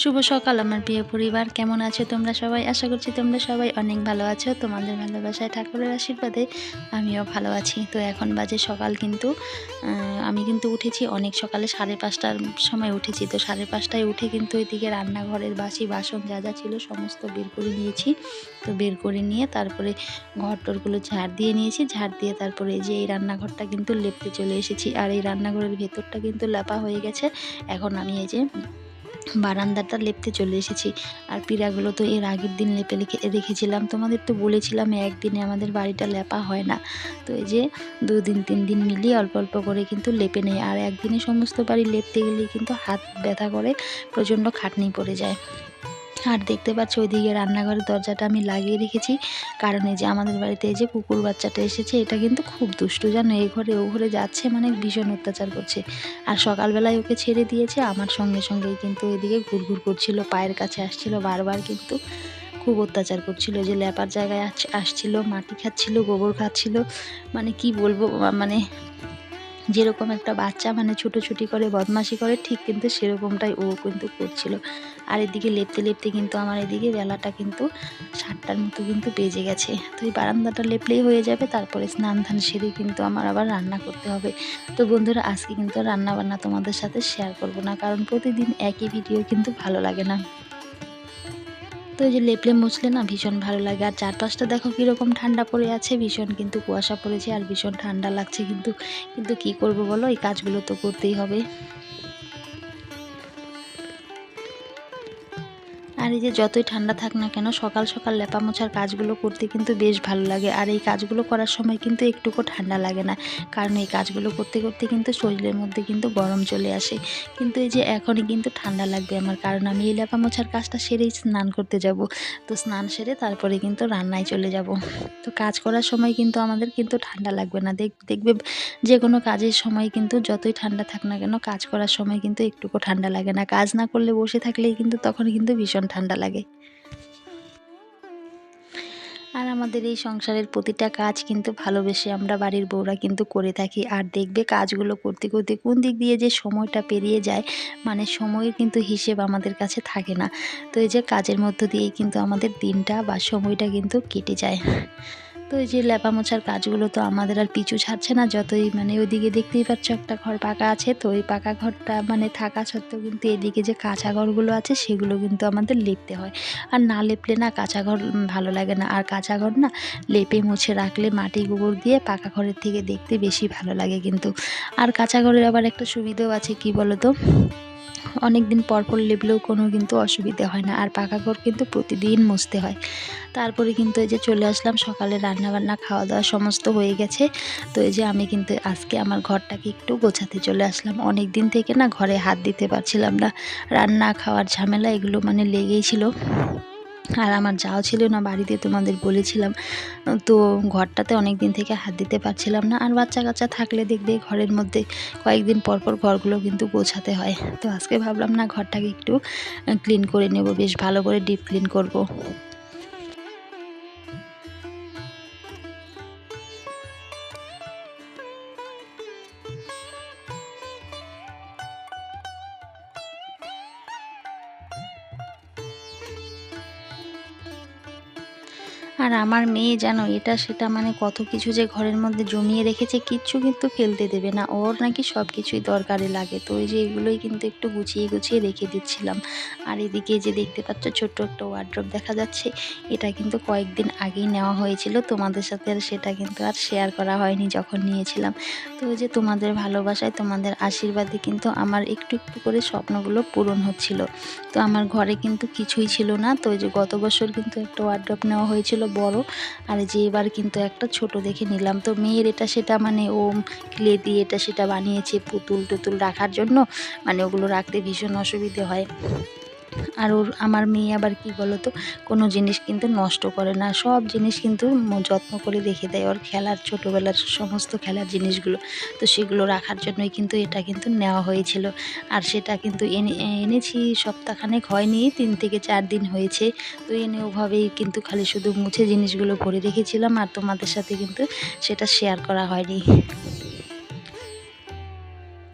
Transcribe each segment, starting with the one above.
শুভ সকাল, আমার প্রিয় পরিবার। কেমন আছো তোমরা সবাই? আশা করছি তোমরা সবাই অনেক ভালো আছো। তোমাদের ভালোবাসায়, ঠাকুরের আশীর্বাদে আমিও ভালো আছি। তো এখন বাজে সকাল কিন্তু আমি কিন্তু উঠেছি অনেক সকালে, সাড়ে পাঁচটার সময় উঠেছি। তো সাড়ে পাঁচটায় উঠে কিন্তু এদিকে রান্নাঘরের বাসি, বাসন যা যা ছিল সমস্ত বের করে নিয়েছি। তো বের করে নিয়ে তারপরে ঘর টরগুলো ঝাড় দিয়ে নিয়েছি। ঝাড় দিয়ে তারপরে যে এই রান্নাঘরটা কিন্তু লেপতে চলে এসেছি। আর এই রান্নাঘরের ভেতরটা কিন্তু লেপা হয়ে গেছে। এখন আমি এই যে বারান্দাটা লেপতে চলে এসেছি। আর পীড়াগুলো তো এর আগের দিন লেপে লিখে, রেখেছিলাম। তোমাদের তো বলেছিলাম একদিনে আমাদের বাড়িটা লেপা হয় না। তো এই যে দুদিন তিন দিন মিলিয়ে অল্প অল্প করে কিন্তু লেপে নেই। আর একদিনে সমস্ত বাড়ি লেপতে গেলে কিন্তু হাত ব্যথা করে, প্রচণ্ড খাটনি পড়ে যায়। আর দেখতে পাচ্ছ ওইদিকে রান্নাঘরের দরজাটা আমি লাগিয়ে রেখেছি। কারণ এই যে আমাদের বাড়িতে এই যে কুকুর বাচ্চাটা এসেছে, এটা কিন্তু খুব দুষ্টু, জানো? এই ঘরে ও ঘরে যাচ্ছে মানে ভীষণ অত্যাচার করছে। আর সকালবেলায় ওকে ছেড়ে দিয়েছে, আমার সঙ্গে সঙ্গেই কিন্তু এদিকে ঘুরঘুর করছিল, পায়ের কাছে আসছিল, বারবার কিন্তু খুব অত্যাচার করছিল। যে ল্যাপার জায়গায় আস- আসছিল, মাটি খাচ্ছিল, গোবর খাচ্ছিল মানে কি বলব মানে যেরকম একটা বাচ্চা মানে ছুটোছুটি করে, বদমাশি করে, ঠিক কিন্তু সেরকমটাই ও কিন্তু করছিল। আর এদিকে লেপতে লেপতে কিন্তু আমার এদিকে বেলাটা কিন্তু সাতটার মতো কিন্তু বেজে গেছে। তো এই বারান্দাটা লেপলেই হয়ে যাবে, তারপরে স্নান ধান সেরে কিন্তু আমার আবার রান্না করতে হবে। তো বন্ধুরা, আজকে কিন্তু রান্না বান্না তোমাদের সাথে শেয়ার করব না, কারণ প্রতিদিন একই ভিডিও কিন্তু ভালো লাগে না। তো এই যে লেপলে মুছলে না ভীষণ ভালো লাগে, আর চারপাশটা দেখো কীরকম ঠান্ডা পড়ে আছে, ভীষণ কিন্তু কুয়াশা পড়েছে, আর ভীষণ ঠান্ডা লাগছে কিন্তু কিন্তু কি করব বলো, এই কাজগুলো তো করতেই হবে। আর এই যে যতই ঠান্ডা থাক না কেন, সকাল সকাল লেপা মোছার কাজগুলো করতে কিন্তু বেশ ভালো লাগে। আর এই কাজগুলো করার সময় কিন্তু একটুকু ঠান্ডা লাগে না। কারণ এই কাজগুলো করতে করতে কিন্তু শরীরের মধ্যে কিন্তু গরম চলে আসে। কিন্তু এই যে এখনই কিন্তু ঠান্ডা লাগবে আমার। কারণ আমি এই লেপা মোছার কাজটা সেরেই স্নান করতে যাব। তো স্নান সেরে তারপরে কিন্তু রান্নায় চলে যাব। তো কাজ করার সময় কিন্তু আমাদের কিন্তু ঠান্ডা লাগবে না। দেখ, দেখবে যে কোনো কাজের সময় কিন্তু যতই ঠান্ডা থাক না কেন, কাজ করার সময় কিন্তু একটুকু ঠান্ডা লাগে না। কাজ না করলে বসে থাকলেই কিন্তু তখন কিন্তু ভীষণ ঠান্ডা লাগে। আর আমাদের এই সংসারের প্রতিটা কাজ কিন্তু ভালোবেসে আমরা বাড়ির বউরা কিন্তু করে থাকি। আর দেখবে কাজগুলো করতে করতে কোন দিক দিয়ে যে সময়টা পেরিয়ে যায় মানে সময়ের কিন্তু হিসেব আমাদের কাছে থাকে না। তো এই যে কাজের মধ্য দিয়েই কিন্তু আমাদের দিনটা বা সময়টা কিন্তু কেটে যায়। তো এই যে লেপা মোছার কাজগুলো তো আমাদের আর পিছু ছাড়ছে না, যতই মানে ওইদিকে দেখতেই পাচ্ছ একটা ঘর পাকা আছে, তো ওই পাকা ঘরটা মানে থাকা সত্ত্বেও কিন্তু এদিকে যে কাঁচা ঘরগুলো আছে, সেগুলো কিন্তু আমাদের লেপতে হয়। আর না লেপলে না কাঁচা ঘর ভালো লাগে না। আর কাঁচা ঘর না লেপে মুছে রাখলে মাটি গোবর দিয়ে পাকা ঘরের থেকে দেখতে বেশি ভালো লাগে কিন্তু। আর কাঁচা ঘরের আবার একটা সুবিধাও আছে, কি বলো তো অনেক দিন পর পর লেপলেও কোনো কিন্তু অসুবিধে হয় না, আর পাকা ঘর কিন্তু প্রতিদিন মুছতে হয়। তারপরে কিন্তু এই যে চলে আসলাম, সকালে রান্না বান্না খাওয়া দাওয়া সমস্ত হয়ে গেছে। তো এই যে আমি কিন্তু আজকে আমার ঘরটাকে একটু গোছাতে চলে আসলাম। অনেক দিন থেকে না ঘরে হাত দিতে পারছিলাম না, রান্না, খাওয়ার ঝামেলা এগুলো মানে লেগেই ছিল। আর আমার যাওয়া ছিল না, বাড়িতে তোমাদের বলেছিলাম। তো ঘরটাতে অনেক দিন থেকে হাত দিতে পারছিলাম না। আর বাচ্চা কাচ্চা থাকলে দেখবে ঘরের মধ্যে কয়েকদিন পরপর পর ঘরগুলো কিন্তু গোছাতে হয়। তো আজকে ভাবলাম না, ঘরটাকে একটু ক্লিন করে নেব, বেশ ভালো করে ডিপ ক্লিন করব। আর আমার মেয়ে জানো, এটা সেটা মানে কত কিছু যে ঘরের মধ্যে জমিয়ে রেখেছে, কিচ্ছু কিন্তু ফেলতে দেবে না। ওর নাকি সব কিছুই দরকারে লাগে। তো ওই যে এগুলোই কিন্তু একটু গুছিয়ে গুছিয়ে রেখে দিচ্ছিলাম। আর এদিকে যে দেখতে পাচ্ছ, ছোট্ট একটা ওয়ার্ড্রপ দেখা যাচ্ছে। এটা কিন্তু কয়েকদিন আগেই নেওয়া হয়েছিল। তোমাদের সাথে আর সেটা কিন্তু আর শেয়ার করা হয়নি যখন নিয়েছিলাম। তো ওই যে তোমাদের ভালোবাসায়, তোমাদের আশীর্বাদে কিন্তু আমার একটু একটু করে স্বপ্নগুলো পূরণ হচ্ছিল। তো আমার ঘরে কিন্তু কিছুই ছিল না। তো ওই যে গত বছর কিন্তু একটা ওয়ার্ড্রপ নেওয়া হয়েছিল বড়। আর যে এবার কিন্তু একটা ছোট দেখে নিলাম। তো মেয়ের এটা সেটা মানে ও ক্লে দিয়ে এটা সেটা বানিয়েছে পুতুল টুতুল রাখার জন্য। মানে ওগুলো রাখতে ভীষণ অসুবিধে হয়। আর ওর, আমার মেয়ে আবার কি বলো তো কোনো জিনিস কিন্তু নষ্ট করে না। সব জিনিস কিন্তু যত্ন করে রেখে দেয় ওর খেলার, ছোটোবেলার সমস্ত খেলার জিনিসগুলো। তো সেগুলো রাখার জন্যই কিন্তু এটা কিন্তু নেওয়া হয়েছিল। আর সেটা কিন্তু এনে, এনেছি, সপ্তাহখানেক হয়নি, তিন থেকে চার দিন হয়েছে। তো এনে ওভাবেই কিন্তু খালি শুধু মুছে জিনিসগুলো ভরে রেখেছিলাম আর তোমাদের সাথে কিন্তু সেটা শেয়ার করা হয়নি।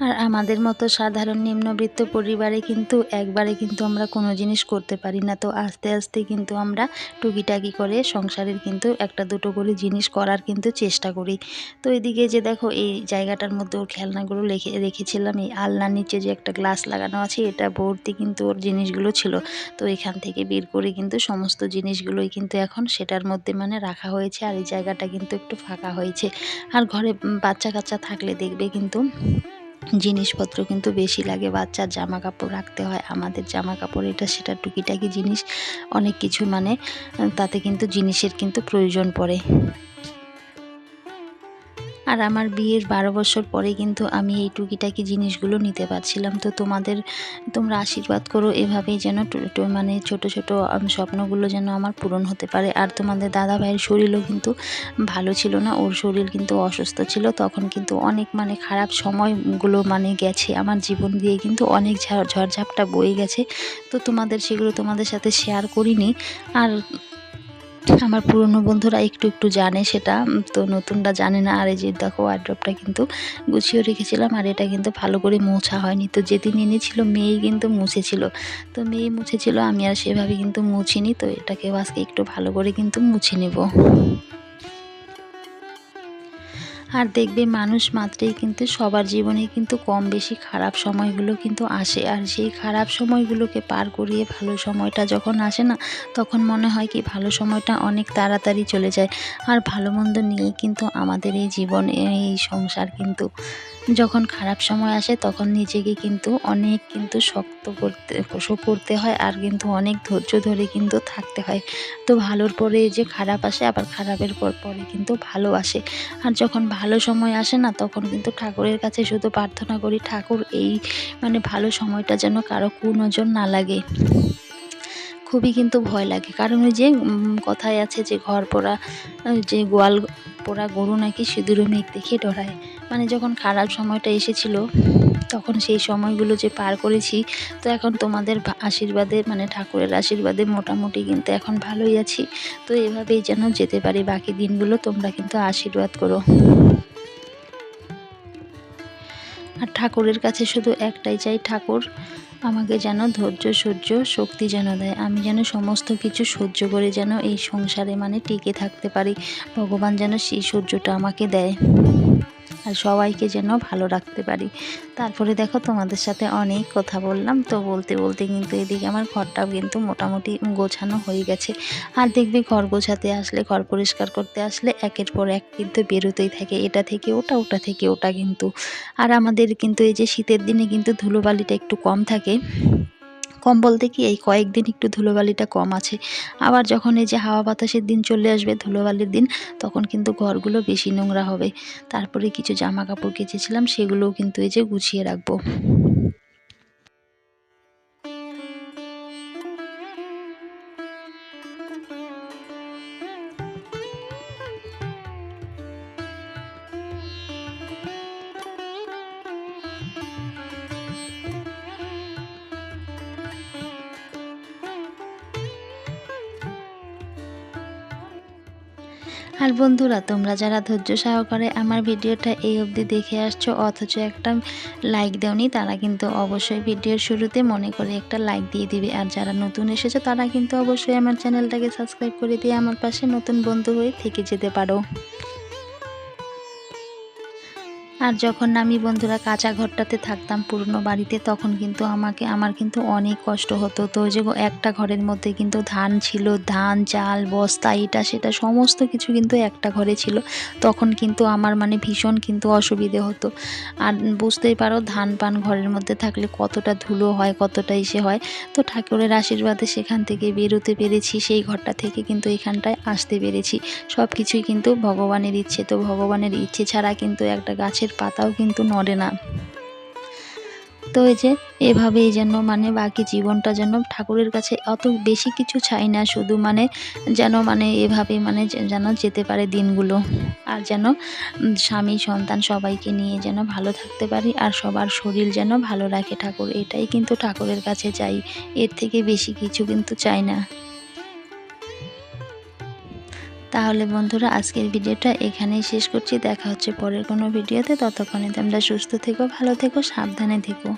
আর আমাদের মতো সাধারণ নিম্নবৃত্ত পরিবারে কিন্তু একবারে কিন্তু আমরা কোনো জিনিস করতে পারি না। তো আস্তে আস্তে কিন্তু আমরা টুকিটাকি করে সংসারের কিন্তু একটা দুটো করে জিনিস করার কিন্তু চেষ্টা করি। তো এদিকে যে দেখো এই জায়গাটার মধ্যে ওর খেলনাগুলো রেখে, রেখেছিলাম, এই আলনার নিচে যে একটা গ্লাস লাগানো আছে, এটা ভর্তি কিন্তু ওর জিনিসগুলো ছিল। তো এখান থেকে বের করে কিন্তু সমস্ত জিনিসগুলোই কিন্তু এখন সেটার মধ্যে মানে রাখা হয়েছে আর এই জায়গাটা কিন্তু একটু ফাঁকা হয়েছে। আর ঘরে বাচ্চা কাচ্চা থাকলে দেখবে কিন্তু জিনিসপত্র কিন্তু বেশি লাগে, বাচ্চার জামা কাপড় রাখতে হয়। আমাদের জামা কাপড় এটা সেটা টুকিটাকি জিনিস, অনেক কিছু মানে তাতে কিন্তু জিনিসের কিন্তু প্রয়োজন পড়ে। আর আমার বিয়ের বারো বছর পরে কিন্তু আমি এই টুকিটাকি জিনিসগুলো নিতে পারছিলাম। তো তোমাদের, তোমরা আশীর্বাদ করো এভাবেই যেন মানে ছোট ছোট স্বপ্নগুলো যেন আমার পূরণ হতে পারে। আর তোমাদের দাদা ভাইয়ের শরীরও কিন্তু ভালো ছিল না। ওর শরীর কিন্তু অসুস্থ ছিল। তখন কিন্তু অনেক মানে খারাপ সময়গুলো মানে গেছে। আমার জীবন দিয়ে কিন্তু অনেক ঝড়, ঝড়ঝাপটা বয়ে গেছে। তো তোমাদের সেগুলো তোমাদের সাথে শেয়ার করিনি। আর আমার পুরনো বন্ধুরা একটু একটু জানে সেটা তো নতুনটা জানে না। আর এই যে দেখো ওয়ার্ড্রপটা কিন্তু গুছিয়ে রেখেছিলাম, আর এটা কিন্তু ভালো করে মোছা হয়নি। তো যেদিন এনেছিল মেয়ে কিন্তু মুছেছিল। তো মেয়ে মুছেছিল, আমি আর সেভাবে কিন্তু মুছিনি। তো এটাকেও আজকে একটু ভালো করে কিন্তু মুছে নেব। আর দেখবে মানুষ মাত্রেই কিন্তু সবার জীবনে কিন্তু কম বেশি খারাপ সময়গুলো কিন্তু আসে। আর সেই খারাপ সময়গুলোকে পার করিয়ে ভালো সময়টা যখন আসে না, তখন মনে হয় কি ভালো সময়টা অনেক তাড়াতাড়ি চলে যায়। আর ভালো মন্দ নিয়েই কিন্তু আমাদের এই জীবন, এই সংসার কিন্তু যখন খারাপ সময় আসে তখন নিজেকে কিন্তু অনেক কিন্তু শক্ত করতে করতে হয় আর কিন্তু অনেক ধৈর্য ধরে কিন্তু থাকতে হয়। তো ভালোর পরে যে খারাপ আসে আবার খারাপের পর, পরে কিন্তু ভালো আসে। আর যখন ভালো সময় আসে না তখন কিন্তু ঠাকুরের কাছে শুধু প্রার্থনা করি, ঠাকুর, এই মানে ভালো সময়টা যেন কারও কুনজর না লাগে। খুবই কিন্তু ভয় লাগে। কারণ ওই যে কথায় আছে যে ঘর পোড়া যে গোয়াল পোড়া গরু নাকি সিঁদুর মেঘ দেখে ডরায়। মানে যখন খারাপ সময়টা এসেছিল, তখন সেই সময়গুলো যে পার করেছি, তো এখন তোমাদের আশীর্বাদে মানে ঠাকুরের আশীর্বাদে মোটামুটি কিন্তু এখন ভালোই আছি। তো এভাবেই যেন যেতে পারি বাকি দিনগুলো, তোমরা কিন্তু আশীর্বাদ করো। আর ঠাকুরের কাছে শুধু একটাই চাই, ঠাকুর, আমাকে যেন ধৈর্য, সহ্য, শক্তি যেন দেয়। আমি যেন সমস্ত কিছু সহ্য করে যেন এই সংসারে মানে টিকে থাকতে পারি। ভগবান যেন সেই সহ্যটা আমাকে দেয়। আর সবাইকে যেন ভালো রাখতে পারি। তারপরে দেখো তোমাদের সাথে অনেক কথা বললাম। তো বলতে বলতে কিন্তু এদিকে আমার ঘরটাও কিন্তু মোটামুটি গোছানো হয়ে গেছে। আর দেখবে ঘর গোছাতে আসলে, ঘর পরিষ্কার করতে আসলে একের পর এক কিন্তু বেরোতেই থাকে। এটা থেকে ওটা ওটা থেকে ওটা কিন্তু। আর আমাদের কিন্তু এই যে শীতের দিনে কিন্তু ধুলোবালিটা একটু কম থাকে। কম বলতে কি, এই কয়েকদিন একটু ধুলোবালিটা কম আছে। আবার যখন এই যে হাওয়া বাতাসের দিন চলে আসবে, ধুলোবালির দিন, তখন কিন্তু ঘরগুলো বেশি নোংরা হবে। তারপরে কিছু জামা কাপড় কেচেছিলাম, সেগুলোও কিন্তু এই যে গুছিয়ে রাখব। আর বন্ধুরা, তোমরা যারা ধৈর্য সহকারে আমার ভিডিওটা এই অবধি দেখে আসছো, অথচ একটা লাইক দেওনি, তারা কিন্তু অবশ্যই ভিডিওর শুরুতে মনে করে একটা লাইক দিয়ে দিবে। আর যারা নতুন এসেছে, তারা কিন্তু অবশ্যই আমার চ্যানেলটাকে সাবস্ক্রাইব করে দিয়ে আমার পাশে নতুন বন্ধু হয়ে থেকে যেতে পারো। আর যখন আমি বন্ধুরা কাঁচা ঘরটাতে থাকতাম পুরনো বাড়িতে, তখন কিন্তু আমাকে, আমার কিন্তু অনেক কষ্ট হতো। তো যে একটা ঘরের মধ্যে কিন্তু ধান ছিল, ধান, চাল, বস্তা এটা সেটা সমস্ত কিছু কিন্তু একটা ঘরে ছিল। তখন কিন্তু আমার মানে ভীষণ কিন্তু অসুবিধে হতো। আর বুঝতেই পারো ধান পান ঘরের মধ্যে থাকলে কতটা ধুলো হয়, কতটা ইসে হয়। তো ঠাকুরের আশীর্বাদে সেখান থেকে বেরোতে পেরেছি, সেই ঘরটা থেকে কিন্তু এখানটায় আসতে পেরেছি। সব কিছুই কিন্তু ভগবানের ইচ্ছে। তো ভগবানের ইচ্ছে ছাড়া কিন্তু একটা গাছের পাতাও কিন্তু নড়ে না। তো এই যে, এভাবেই যেন মানে বাকি জীবনটা যেন ঠাকুরের কাছে অত বেশি কিছু চাই না, শুধু মানে যেন মানে এভাবে মানে যেন যেতে পারে দিনগুলো। আর যেন স্বামী, সন্তান সবাইকে নিয়ে যেন ভালো থাকতে পারি আর সবার শরীর যেন ভালো রাখে ঠাকুর। এটাই কিন্তু ঠাকুরের কাছে চাই। এর থেকে বেশি কিছু কিন্তু চাই না। তাহলে বন্ধুরা, আজকের ভিডিওটা এখানেই শেষ করছি। দেখা হচ্ছে পরের কোনো ভিডিওতে। ততক্ষণে তোমরা সুস্থ থেকো, ভালো থেকো, সাবধানে থেকো।